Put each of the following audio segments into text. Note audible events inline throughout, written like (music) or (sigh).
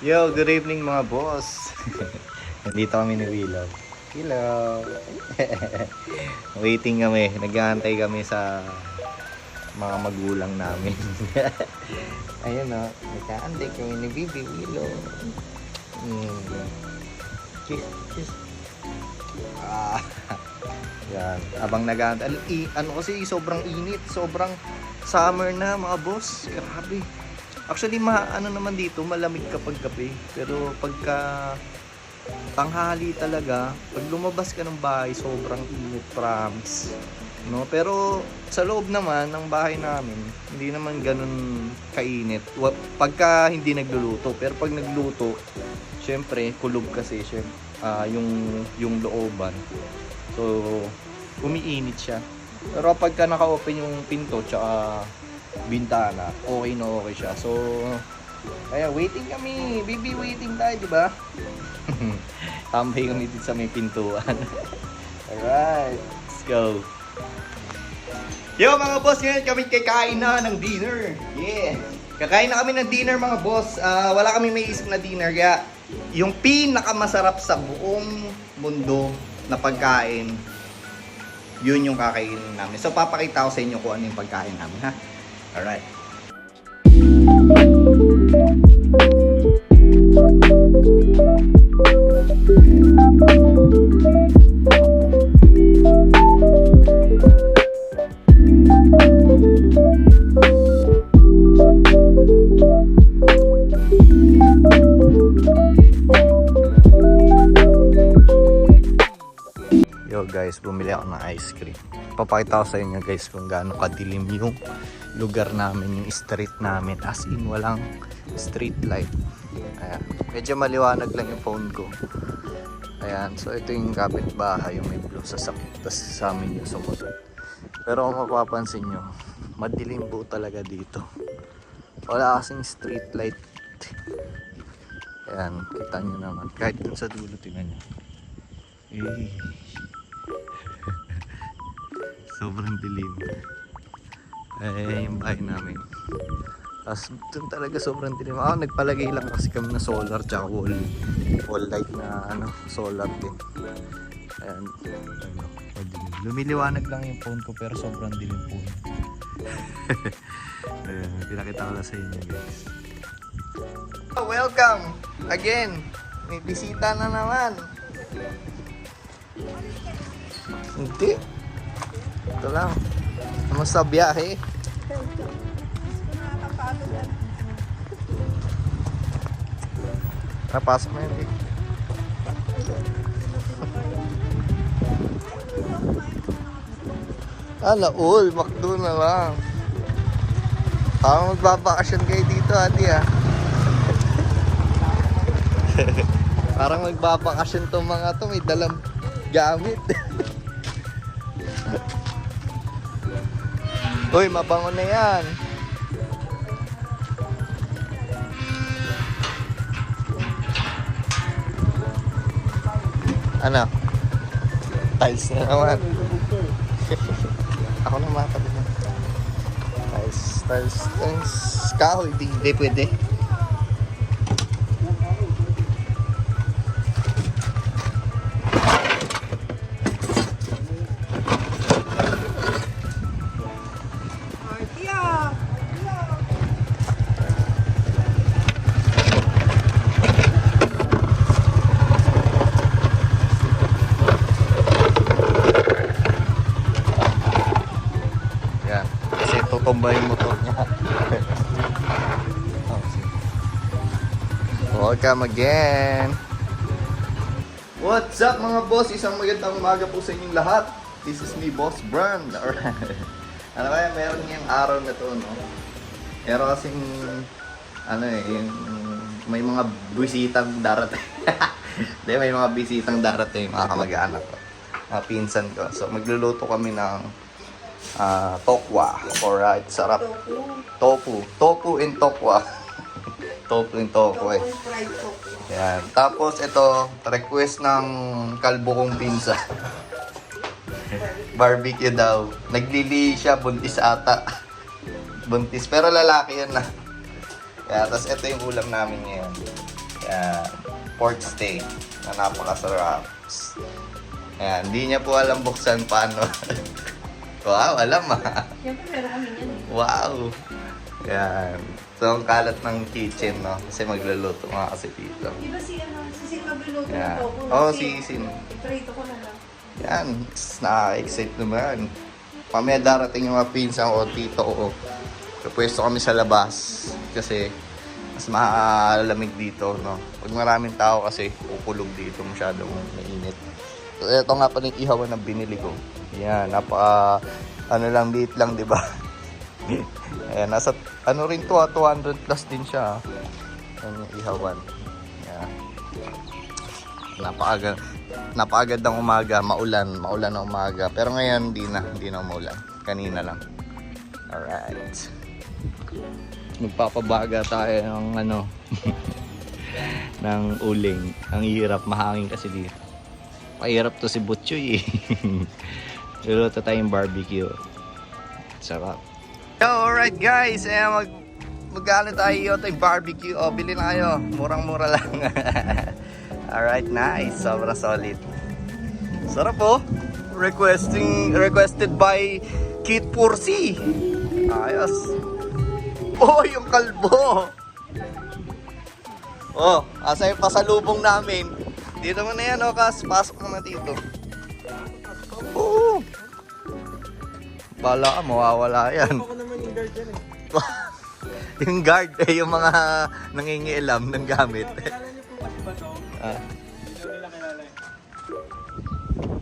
Yo, good evening mga boss. (laughs) Nandito kami ni Willow. Hello. (laughs) Waiting kami. Nag-aantay kami sa mga magulang namin. (laughs) Ayun o. Nag-aantay kami ni Bibi Willow. Mm. Kiss, kiss. Ah. Yan. Abang nag-aantay. Ano kasi, sobrang init. Sobrang summer na mga boss. Grabe. Actually, ma ano naman dito, malamig kapag gabi. Pero pagka tanghali talaga, pag lumabas ka ng bahay, sobrang init, promise. No? Pero sa loob naman ng bahay namin, hindi naman ganun kainit. Pagka hindi nagluluto. Pero pag nagluto, syempre, kulog kasi syempre, ah, yung, yung looban. So, umiinit siya. Pero pagka naka-open yung pinto, tsaka bintana, okay na okay siya. So, kaya waiting kami. Baby, waiting tayo, di ba? (laughs) Tambay kami dito sa may pintuan. (laughs) Alright, let's go. Yo mga boss, ngayon kami kakain na ng dinner. Yeah. Kakain na kami ng dinner mga boss. Ah, wala kami may isip na dinner kaya yung pinakamasarap sa buong mundo na pagkain, yun yung kakainin namin. So papakita ko sa inyo kung ano yung pagkain namin ha. Alright. Yo guys, bumili ako ng ice cream. Papakita ko sa inyo guys kung gaano kadilim yung lugar namin, yung street namin. As in, walang street light. Ayan. Medyo maliwanag lang yung phone ko. Ayan, so ito yung kapitbahay, yung may blue sasakit. Tapos sa amin yung sumunod. Pero kung mapapansin nyo, madilim po talaga dito. Wala kasing street light. Ayan, kita nyo naman. Kahit dun sa dulo, tingnan nyo. Eh. (laughs) Sobrang dilim. Eh, yung bahay namin. Tapos dun talaga sobrang dilim. Ah, nagpalagay lang kasi kami na solar tsaka wall, wall light na ano, solar din. Ayan. Ano. Lumiliwanag lang yung phone ko pero sobrang dilim po. (laughs) Ayan, pinakita ko na sa inyo guys. Welcome again. May bisita na naman. Hindi. Ito lang. Kamusta biyahe? Napasok na yun eh. Ala, all. Makdo na lang. Parang magbabakasyon kayo dito, ate ah. (laughs) Parang magbabakasyon tong mga to. May dalang gamit. (laughs) Uy, mabango na yan. Ano? Tiles na naman. (laughs) Ako na matabi na. Tiles, tiles, tiles. Kahoy, di, di pwede. Welcome again. What's up mga boss? Isang magandang umaga po sa inyong lahat. This is me, Boss Brand. Alright. (laughs) ano kaya, meron ngayong araw na to, no? Meron kasing, ano eh, yung, may mga bisitang darating. (laughs) Hindi, may mga bisitang darating, mga kamag-anak ko. Mga pinsan ko. So, magluluto kami ng ah tokwa. Alright, sarap. Tofu. Tofu and tokwa. (laughs) And tokwa eh. Yan. Tapos ito, request ng kalbo kong pinsa. (laughs) Barbecue daw. Naglili siya, buntis ata. (laughs) Buntis. Pero lalaki yan na. Kaya, tapos ito yung ulam namin ngayon. Kaya, pork steak na napakasarap. Ayan, hindi niya po alam buksan paano. (laughs) wow, alam ah. Siyempre meron kami yan eh. Wow. Ayan. So, ang kalat ng kitchen, no? Kasi magluluto nga kasi dito. Di ba si ano, si Sin magluluto Yeah. ng tofu? Oo, si Sin. Iprito ko na lang. Yan, nakaka-excite naman. Pamaya darating yung mga pinsan ko, tito ko. Pupwesto kami sa labas kasi mas malamig dito, no? Pag maraming tao kasi kukulog dito masyadong mainit. So, ito nga pala yung ihawan na binili ko. Yan, napaka, ano lang, liit lang, di ba? (laughs) Ayan, nasa, ano rin to, ah, 200 plus din siya. ah. Yan yung ihawan. Yan. Napaaga, napagad ng umaga, maulan, maulan ng umaga. Pero ngayon, hindi na, hindi na umulan. Kanina lang. Alright. Magpapabaga tayo ng ano, (laughs) ng uling. Ang hirap, mahangin kasi dito. Mahirap to si Butchoy eh. (laughs) Luluto tayong barbecue. Sarap. Yo, alright guys. Eh, mag magkano tayo tayong barbecue. O, bili na kayo. Murang-mura lang. (laughs) alright, nice. Sobra solid. Sarap po. Requesting, requested by Kit Pursi. Ayos. Oh, yung kalbo. Oh, asa yung pasalubong namin. Dito mo na yan, oh, Kas. Pasok naman dito. Oo. Bala mawawala yan. Yung guard yan eh. (laughs) yung guard, eh, yung mga nangingialam ng gamit. Kilala niyo po kasi ba? Ah. Hindi ko nila kilala eh.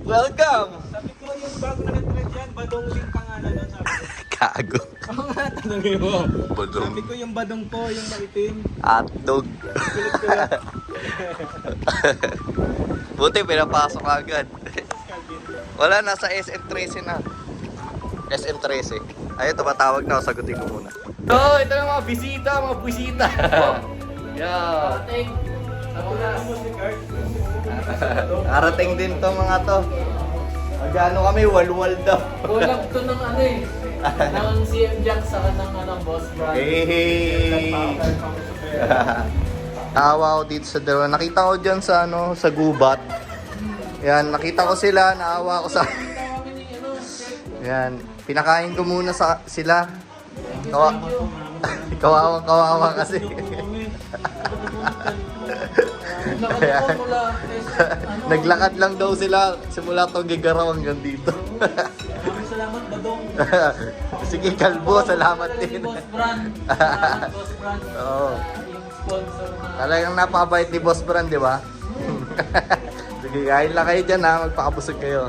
Welcome! Sabi ko yung bago na nag-trend yan, badong link pangalan nun. Sabi ko, (laughs) Kago. oo nga, tanongin mo. Badong. Sabi ko yung badong po, yung maitim. Hotdog. Kulit-kulit. (laughs) Buti, pinapasok agad. Wala, nasa SM13 na. SM13. Ayun, tumatawag na ako. Sagutin ko muna. So, ito na mga bisita, mga bisita. (laughs) yeah. (laughs) Arating din to mga to. Magano kami, walwal daw. Kulang to ng ano eh. (laughs) ng CM Jack sa kanang ano, boss brand. Hey! Tawa ko dito sa dalawa. Nakita ko dyan sa ano, sa gubat. Yan, nakita ko sila, naawa ko sa... Ano. Yan, pinakain ko muna sa sila. Kawa, (laughs) kawawa, kawawa kasi. (laughs) Naglakad lang daw sila simula to gigaraw hanggang dito. Salamat, (laughs) badong. Sige, kalbo, salamat din. Boss Brand. Boss Brand. Oo. Sponsor na. Talagang napakabait ni Boss Brand, di ba? Sige, kain lang kayo dyan ha. Magpakabusog kayo.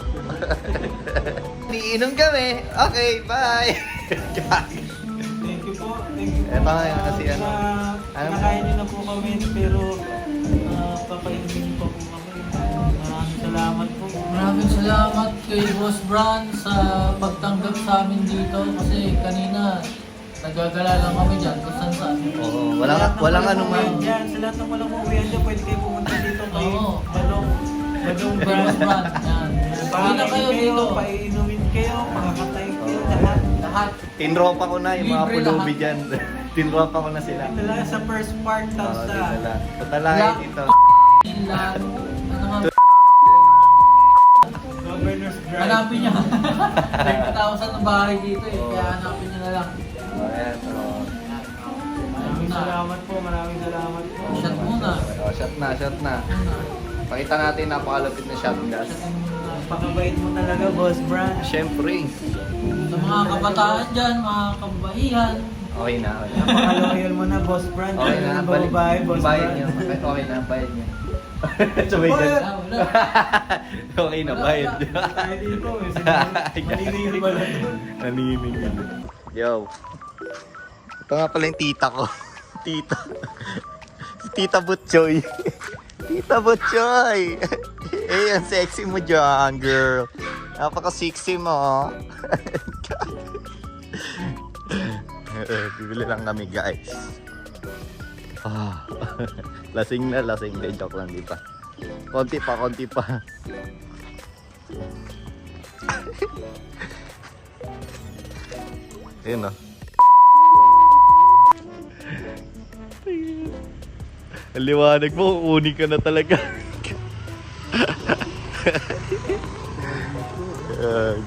Diinom kami. Okay, bye. (laughs) Thank you po. Thank you po. Eto nga yun kasi ano. Ano? Nakain niyo na po kami, pero uh, papainumin niyo pa po kami. Maraming salamat po. Maraming salamat kay Boss Brand sa pagtanggap sa amin dito kasi kanina nagagala lang kami dyan kung saan saan. Oo, walang, walang ano man. Diyan, sa lahat ng walang uwihan dyan, pwede kayo pumunta dito kay Oo. Balong, Balong Boss Brand. Yan. Hindi na kayo dito. paiinumin kayo, makakatay kayo, Oo. lahat. Lahat. Tinropa ko na yung mga Libre pulubi lahat. dyan. (laughs) Tinropa ko na sila. Ito lang sa first part, Oo, tapos dito sa... na. Patalahin Lahat. dito. Lahat. (laughs) Ano nga? Governor's Drive. Hanapin niya. (laughs) 30,000 na bahay dito eh. Kaya hanapin niya na lang. Ayan, oo. Maraming salamat po, maraming salamat po. Shot muna. Oh, shot na, shot na. Pakita natin napakalapit na shot gas. Shot muna. Pakabait mo talaga, Boss Brand. Siyempre. Sa mga kabataan dyan, mga kabaihan. Okay na, okay na. Napaka-loyal mo na, Boss Brand. Okay na, balik. Babae, Boss Bayad niyo. Okay, okay na, bayad niyo. (laughs) Sabay. Wala, wala. (laughs) okay na, bayad. Tayo dito, eh. (laughs) Sinabi- Maninilig pala doon. Naniningil. Yo. Ito nga pala yung tita ko. Tita. Si Tita Butchoy. Tita Butchoy. Eh, ang sexy mo dyan, girl. Napaka-sexy mo. Eh, Bibili lang kami, guys. Ah, lasing na, lasing na. Joke lang, di pa. Konti pa, konti pa. Ayun oh. Ang liwanag mo, uni ka na talaga. 呃